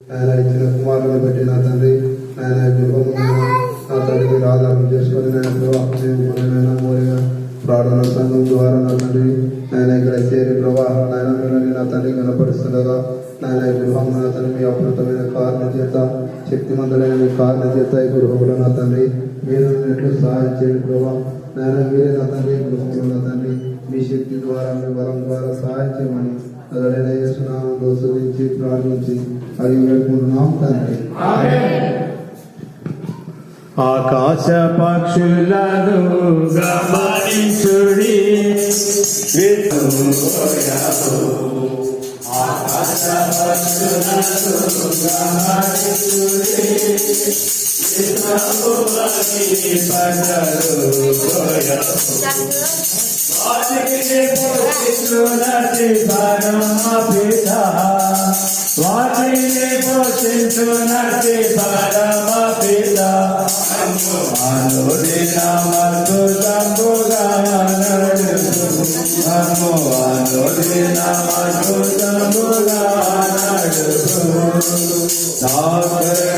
ఆయన ఇచ్చిన కుమారుని బట్టి నా తండ్రి ఆయన గృహము నా తండ్రి మీరు ఆధారం చేసుకొని నేను మోరిగా ప్రార్థన సంఘం ద్వారా నా తండ్రి నేను ఇక్కడ చేరి ప్రవాహం నాయన మిమ్మల్ని నా తండ్రి కనపరుస్తుండగా నాయన ఈ నా తండ్రి మీ అపృతమైన కారణ చేత శక్తిమంతులైన మీ కారణ చేత ఈ గృహంలో నా తండ్రి మీరు ఎట్లు సహాయం చేయండి ప్రభా నాయన మీరే నా తండ్రి గృహంలో నా తండ్రి మీ శక్తి ద్వారా మీ బలం ద్వారా సహాయం చేయమని యేసునామంలో స్తుతించి ప్రార్థించి అడిగి వేడుకుంటున్నాం తండ్రి ఆకాశ పక్షులను గమనించుడి. వాటిని పోషించునటి పరమ పిత అనుదిన మధురంబుగా నడుపు అమ్ము అనుదిన మధురంబుగా నడుపు నాకయనియుచెను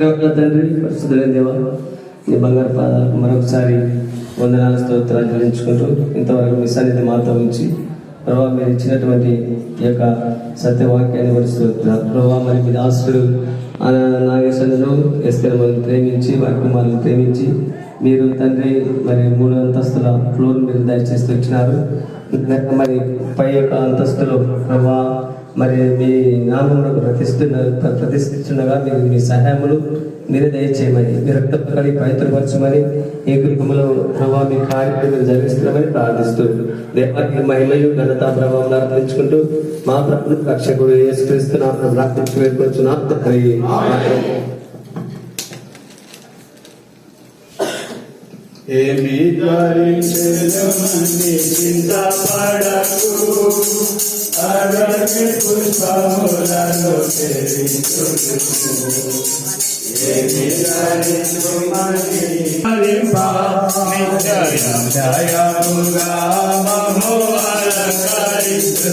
యేసు ప్రేమ తండ్రి పరిశుద్ధులైన దేవ నీ బంగారు పాదాలకు మరొకసారి వందనాల స్తోత్రాలు చెల్లించుకుంటూ ఇంతవరకు మీ సన్నిధి మాతో ఉంచి ప్రభావ మీరు ఇచ్చినటువంటి ఈ యొక్క సత్యవాక్యాన్ని వరుస్తున్నారు ప్రభావ మరి మీ దాసుడు నాగేశ్వరులను మళ్ళీ ప్రేమించి వారి కుమారులను ప్రేమించి మీరు తండ్రి మరి మూడు అంతస్తుల ఫ్లోర్ మీరు దయచేసి వచ్చినారు. మరి పై యొక్క అంతస్తులో ప్రభా మరి మీ నామమును ప్రతిష్ఠున్న ప్రతిష్ఠించగా మీరు మీ సహాయములు మీరే దయచేయమని మీ రక్త కడిగి పవిత్రపరచమని ఈ గృహములో ప్రభావ మీ కార్యక్రమం జరిగిస్తున్నామని ప్రార్థిస్తూ దేవానికి మహిమయు ఘనత ప్రభావం అర్పించుకుంటూ మా ప్రభు రక్షకుడు యేసుక్రీస్తున్న ప్రార్థించి వేడుకొచ్చున్నాం తండ్రి. ఏమి ధరించమని చింతపడకు అడవి పుష్పములను తెరించుకు ఏమి ధరించమని హరింప నిత్యయం జయముగా మము అలంకరిస్తు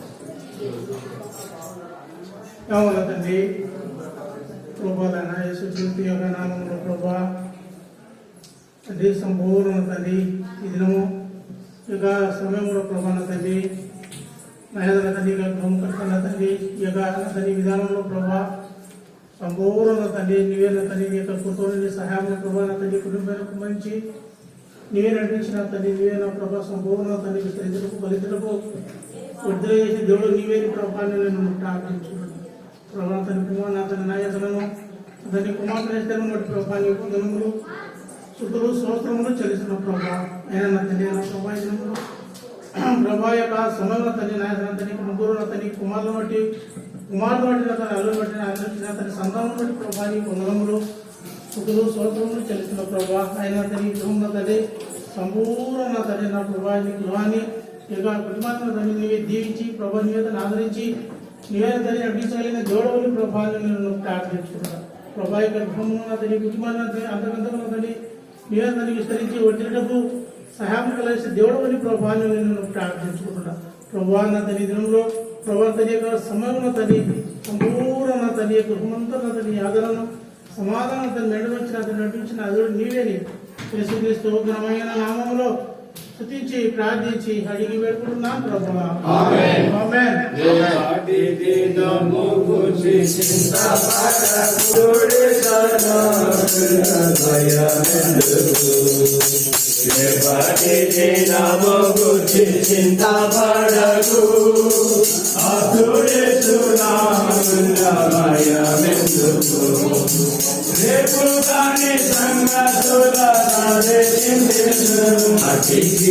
అవును తండ్రి ప్రభాలైన యేసు జీవిత యొక్క నామంలో ప్రభా తండ్రి సంపూర్ణ తండ్రి ఈ దినము యొక్క సమయంలో ప్రభాన తండ్రి నయదన తండ్రి యొక్క గృహం కట్టుకున్న తండ్రి ఈ యొక్క తండ్రి విధానంలో ప్రభా సంపూర్ణ తండ్రి నీవే తండ్రి నీ యొక్క కుటుంబ సహాయం ప్రభా నా తండ్రి కుటుంబానికి మంచి నీవే నడిపించిన తండ్రి నీవే నా ప్రభా సంపూర్ణ తండ్రి విస్తరించలకు బలితులకు విడుదల చేసి దేవుడు నీవే నీ ప్రభాన్ని నేను ప్రార్థించున్నాను ప్రభా తన కుమార్ నా తన నాయకులను అతని కుమార్తెను బట్టి ప్రభాని దినములు శుద్ధులు సంవత్సరములు చెల్లిసిన ప్రభా. అయినా నా తండ్రి నా ప్రభా దినములు. ప్రభా యొక్క సమయంలో తల్లి నాయకులు అతని ముగ్గురు అతని కుమారులను బట్టి కుమారుడు బట్టి అతని అల్లు బట్టి నా అతని సంతానం బట్టి ప్రభాని వందనములు శుద్ధులు సంవత్సరములు చెల్లిసిన ప్రభా. అయినా తన గృహం తండ్రి సంపూర్ణ తండ్రి నా ప్రభా నీ గృహాన్ని ఈ యొక్క తండ్రి దీవించి ప్రభు నివేదన ఆదరించి నివేదన తల్లి నడిపించగలిగిన గౌరవుని ప్రభావాలను నేను ప్రార్థించుకుంటాను ప్రభా యొక్క గృహమున తల్లి కుటుంబాన్ని అంతకంతకున్న తల్లి నివేదన తల్లి విస్తరించి వచ్చినప్పుడు సహాయం కలిసి దేవుడవని అని ప్రభావాన్ని నేను ప్రార్థించుకుంటున్నా ప్రభా నా తల్లి దినంలో ప్రభా తల్లి యొక్క సమయంలో తల్లి సంపూర్ణ నా తల్లి యొక్క గృహమంతా నా తల్లి ఆదరణ సమాధానం తను నడిపించిన అతను నడిపించిన అదుడు నీవేని యేసుక్రీస్తు ఘనమైన నామంలో స్తుతించి ప్రార్థించి అడిగి వేడుకుంటున్నాను ప్రభా ఆమేన్. చింతపడకు రేపు కాని సంగతుల అతిథిలు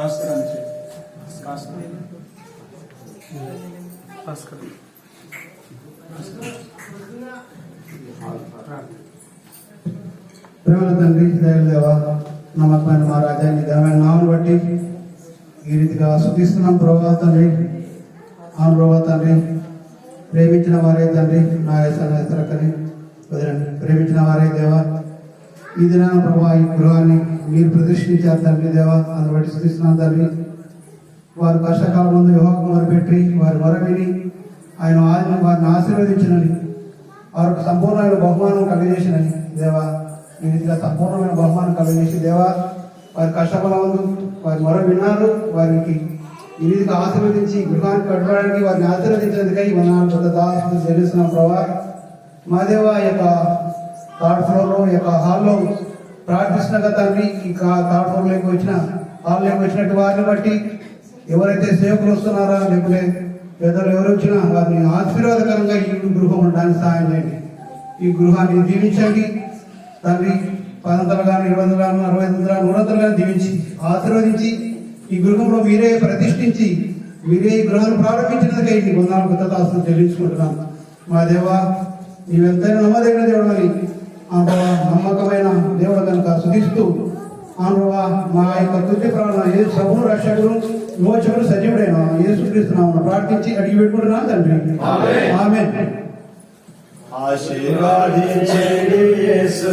భాస్కర్ అని చెప్పి. భాస్కర్ భాస్కర్. ప్రేమల తండ్రి దయల దేవ నమ్మకమైన మా రాజా నీ ఘనమైన నామను బట్టి ఈ రీతిగా శుద్ధిస్తున్నాం ప్రభావ తండ్రి. అవును ప్రభావ తండ్రి. ప్రేమించిన వారే తండ్రి. నా యశరకని వదిలండి ప్రేమించిన వారే దేవ ఈ దినాన ప్రభా ఈ గృహాన్ని మీరు ప్రదర్శించారు తండ్రి దేవ అందుని బట్టి శుద్ధిస్తున్నాం తండ్రి. వారు కష్టకాలం ముందు యువకు మొరపెట్టి వారి మొర విని ఆయన ఆ- వారిని ఆశీర్వదించినని వారికి సంపూర్ణమైన బహుమానం కలిగజేసినని దేవా ఈ రీతిగా సంపూర్ణమైన బహుమానం కలిగజేసి దేవా వారి కష్టకాలం ముందు వారి మొర విన్నారు వారికి ఈ రీతిగా ఆశీర్వదించి గృహానికి కట్టడానికి వారిని ఆశీర్వదించినందుకై మన పెద్ద చెల్లిస్తున్నాం ప్రభా. మా దేవ యొక్క థర్డ్ ఫ్లోర్లో ఈ యొక్క హాల్లో ప్రార్థిస్తున్న తండ్రి ఈ కా- థర్డ్ ఫ్లోర్లోకి వచ్చిన హాల్లోకి వచ్చినట్టు వారిని బట్టి ఎవరైతే సేవకులు వస్తున్నారా లేకపోతే పెద్దలు ఎవరు వచ్చినా వారిని ఆశీర్వాదకరంగా ఈ గృహం ఉండడానికి సహాయం చేయండి. ఈ గృహాన్ని దీవించండి. తండ్రి పదంతలు కానీ ఇరవై వందలు కానీ అరవై వందలు మూడు వందలు కానీ దీవించి ఆశీర్వదించి ఈ గృహంలో మీరే ప్రతిష్ఠించి మీరే ఈ గృహాన్ని ప్రారంభించినందుకే ఈ వందనాలు కృతదాసులు చెల్లించుకుంటున్నాను మా దేవా నీవెంతైనా నమ్మదగిన దేవుడు అని నమ్మకమైన దేవుడు కనుక సుధిస్తూ ఆనువా మా యొక్క తుది ప్రాణ ఏ సభను రక్షకుడు విమోచకుడు సజీవుడైన యేసుక్రీస్తున్నామని ప్రార్థించి అడిగి పెట్టుకుంటున్నాను తండ్రి. ఆమె ఆశీర్వాదించేది యేసు